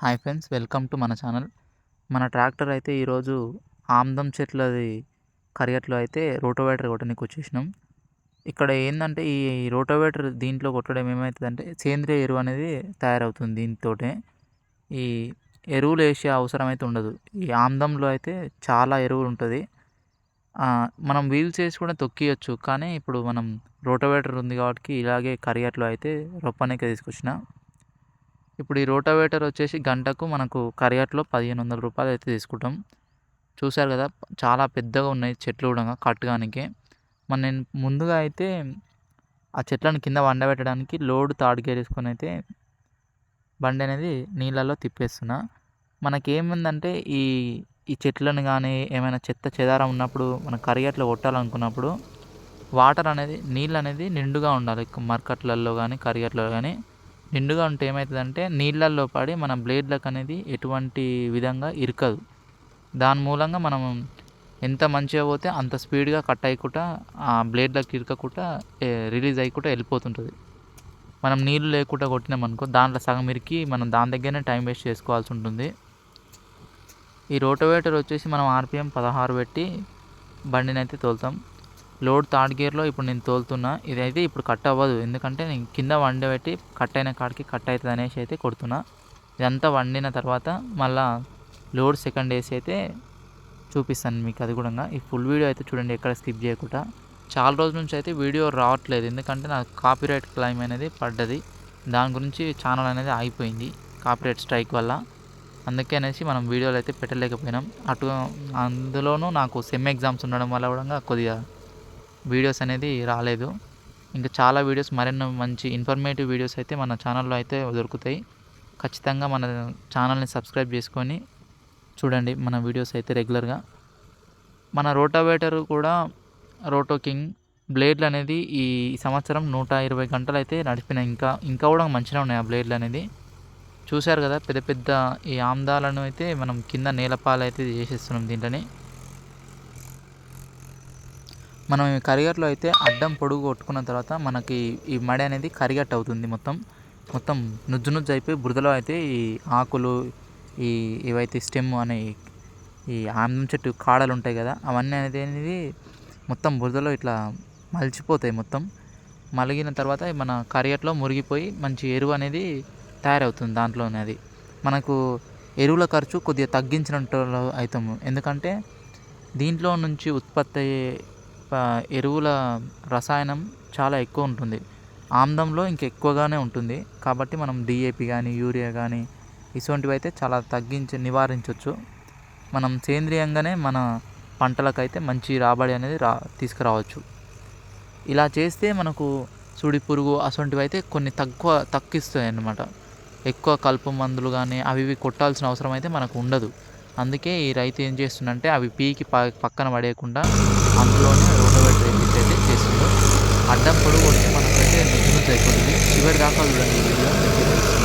Hi friends welcome to మన channel. మన tractor అయితే ఈరోజు ఆమ్దం చెట్లది కరియట్లో అయితే రోటోవేటర్ కొట్టడానికి వచ్చేసినాం. ఇక్కడ ఏంటంటే ఈ రోటోవేటర్ దీంట్లో కొట్టడం ఏమవుతుందంటే సేంద్రియ ఎరువు అనేది తయారవుతుంది దీంతో ఈ ఎరువులు వేసే అవసరం అయితే ఉండదు. ఈ ఆమ్దంలో అయితే చాలా ఎరువులు ఉంటుంది. మనం వీల్స్ వేసి కూడా తొక్కియచ్చు కానీ ఇప్పుడు మనం రోటోవేటర్ ఉంది కాబట్టి ఇలాగే కరియట్లో అయితే రొప్పనికి తీసుకొచ్చిన ఇప్పుడు ఈ రోటావేటర్ వచ్చేసి గంటకు మనకు కరియట్లో పదిహేను వందల రూపాయలు అయితే తీసుకుంటాం. చూశారు కదా చాలా పెద్దగా ఉన్నాయి చెట్లు కూడా కట్టడానికి. మన నేను ముందుగా అయితే ఆ చెట్లను కింద వండబెట్టడానికి లోడ్ తాడుకేసుకొని అయితే బండి అనేది నీళ్ళలో తిప్పేస్తున్నా. మనకేముందంటే ఈ ఈ చెట్లను కానీ ఏమైనా చెత్త చెదారం ఉన్నప్పుడు మన కరియట్లో కొట్టాలనుకున్నప్పుడు వాటర్ అనేది నీళ్ళు అనేది నిండుగా ఉండాలి. మర్కట్లలో కానీ కరియట్లలో కానీ. నిండుగా ఉంటే ఏమవుతుందంటే నీళ్ళల్లో పడి మన బ్లేడ్లకు అనేది ఎటువంటి విధంగా ఇరకదు. దాని మూలంగా మనం ఎంత మంచిగా పోతే అంత స్పీడ్గా కట్ అయ్యకుండా ఆ బ్లేడ్లకు ఇరకకుండా రిలీజ్ అయ్యకుండా వెళ్ళిపోతుంటుంది. మనం నీళ్ళు లేకుండా కొట్టినామనుకో దాంట్లో సగం ఇరికి మనం దాని దగ్గరనే టైం వేస్ట్ చేసుకోవాల్సి ఉంటుంది. ఈ రోటోవేటర్ వచ్చేసి మనం ఆర్పిఎం పదహారు పెట్టి బండిని అయితే తోలుతాం. లోడ్ థర్డ్ గేర్లో ఇప్పుడు నేను తోలుతున్నా. ఇదైతే ఇప్పుడు కట్ అవ్వదు. ఎందుకంటే నేను కింద వండబెట్టి కట్ అయిన కాడికి కట్ అవుతుంది అనేసి అయితే కొడుతున్నా. ఇదంతా వండిన తర్వాత మళ్ళా లోడ్ సెకండ్ వేసి అయితే చూపిస్తాను మీకు అది కూడా ఈ ఫుల్ వీడియో అయితే చూడండి ఎక్కడ స్కిప్ చేయకుండా. చాలా రోజుల నుంచి అయితే వీడియో రావట్లేదు. ఎందుకంటే నాకు కాపీరైట్ క్లైమ్ అనేది పడ్డది. దాని గురించి ఛానల్ అనేది ఆగిపోయింది కాపీరైట్ స్ట్రైక్ వల్ల. అందుకే అనేసి మనం వీడియోలు అయితే పెట్టలేకపోయినాం. అటు అందులోనూ నాకు సెమ్ ఎగ్జామ్స్ ఉండడం వల్ల కూడా కొద్దిగా వీడియోస్ అనేది రాలేదు. ఇంకా చాలా వీడియోస్ మరెన్నో మంచి ఇన్ఫర్మేటివ్ వీడియోస్ అయితే మన ఛానల్లో అయితే దొరుకుతాయి. ఖచ్చితంగా మన ఛానల్ని సబ్స్క్రైబ్ చేసుకొని చూడండి మన వీడియోస్ అయితే రెగ్యులర్గా మన రోటావేటర్ కూడా రోటో కింగ్ బ్లేడ్లు అనేది ఈ సంవత్సరం నూట ఇరవై గంటలు అయితే నడిపిన ఇంకా ఇంకా కూడా మంచిగా ఉన్నాయి ఆ బ్లేడ్లు అనేది. చూశారు కదా పెద్ద పెద్ద ఈ ఆమ్దాలను అయితే మనం కింద నేలపాలు అయితే చేసేస్తున్నాం దీంట్లోనే. మనం ఈ కరిగట్లో అయితే అడ్డం పొడుగు కొట్టుకున్న తర్వాత మనకి ఈ మడి అనేది కరిగట్టు అవుతుంది మొత్తం. మొత్తం నుజ్జు నుజ్జు అయిపోయి బురదలో అయితే ఈ ఆకులు ఈ ఏవైతే స్టెమ్ అనే ఈ ఆమ్లం చెట్టు కాడలు ఉంటాయి కదా అవన్నీ అనేది అనేది మొత్తం బురదలో ఇట్లా మలిచిపోతాయి మొత్తం. మలిగిన తర్వాత మన కరియట్లో మురిగిపోయి మంచి ఎరువు అనేది తయారవుతుంది దాంట్లోనే అది మనకు ఎరువుల ఖర్చు కొద్దిగా తగ్గించినట్టు అవుతాము ఎందుకంటే దీంట్లో నుంచి ఉత్పత్తి అయ్యే ఎరువుల రసాయనం చాలా ఎక్కువ ఉంటుంది. ఆమ్దంలో ఇంక ఎక్కువగానే ఉంటుంది. కాబట్టి మనం డిఏపి కానీ యూరియా కానీ ఇటువంటివి అయితే చాలా తగ్గించి నివారించవచ్చు మనం సేంద్రియంగానే మన పంటలకైతే మంచి రాబడి అనేది రా తీసుకురావచ్చు. ఇలా చేస్తే మనకు సుడి పురుగు అటువంటివి అయితే కొన్ని తక్కువ తక్కిస్తాయి అన్నమాట ఎక్కువ కలుపు మందులు కానీ అవి ఇవి కొట్టాల్సిన అవసరం అయితే మనకు ఉండదు. అందుకే ఈ రైతు ఏం చేస్తుందంటే అవి పీకి పక్కన పడేయకుండా అందులోనే రోటోవేటర్ వేపించి అయితే చేస్తుందో అడ్డం పొడవు వచ్చి మనకైతే నిజం అయిపోతుంది. చివరి దాకా చూడండి వీడియో.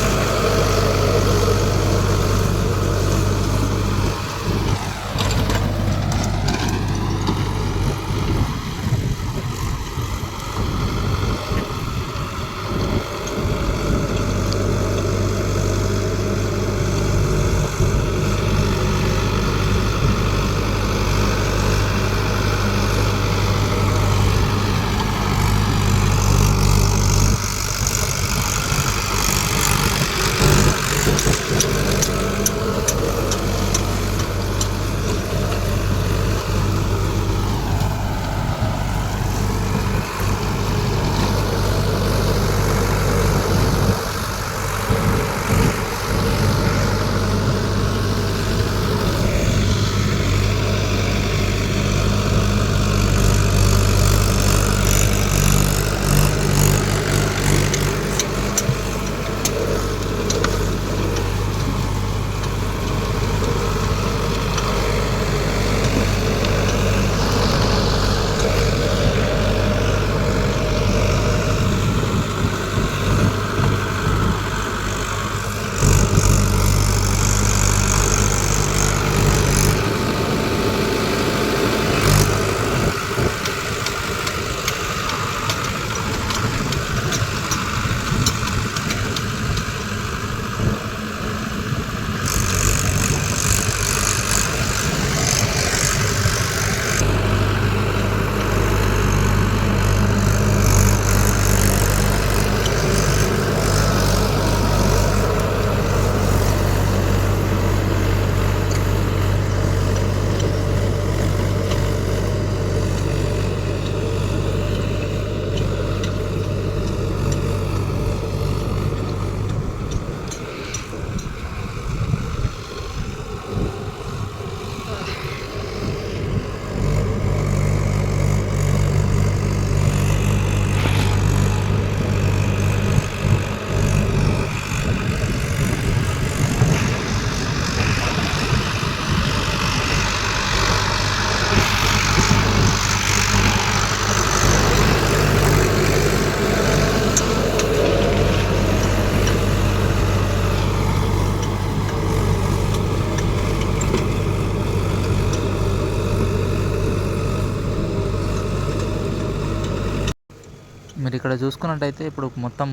ఇక్కడ చూసుకున్నట్టయితే ఇప్పుడు మొత్తం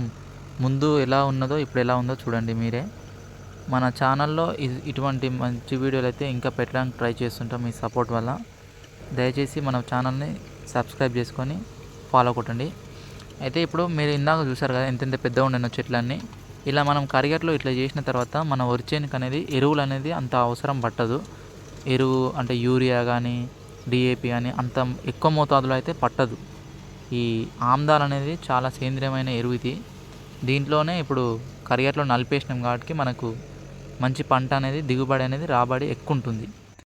ముందు ఎలా ఉన్నదో ఇప్పుడు ఎలా ఉందో చూడండి మీరే. మన ఛానల్లో ఇటువంటి మంచి వీడియోలు అయితే ఇంకా పెట్టడానికి ట్రై చేస్తుంటాం మీ సపోర్ట్ వల్ల. దయచేసి మన ఛానల్ని సబ్స్క్రైబ్ చేసుకొని ఫాలో కొట్టండి. అయితే ఇప్పుడు మీరు ఇందాక చూసారు కదా ఎంతెంత పెద్దగా ఉండిన చెట్లన్నీ. ఇలా మనం కరిగట్లో ఇట్లా చేసిన తర్వాత మన వరిచేనికి అనేది ఎరువులు అనేది అంత అవసరం పట్టదు. ఎరువు అంటే యూరియా కానీ డిఏపి కానీ అంత ఎక్కువ మోతాదులో అయితే పట్టదు. ఈ ఆమ్దాల్ అనేది చాలా సేంద్రియమైన ఎరువు ఇది. దీంట్లోనే ఇప్పుడు కరిగట్లో నలిపేసినాం కాబట్టి మనకు మంచి పంట అనేది దిగుబడి అనేది రాబడి ఎక్కువ ఉంటుంది.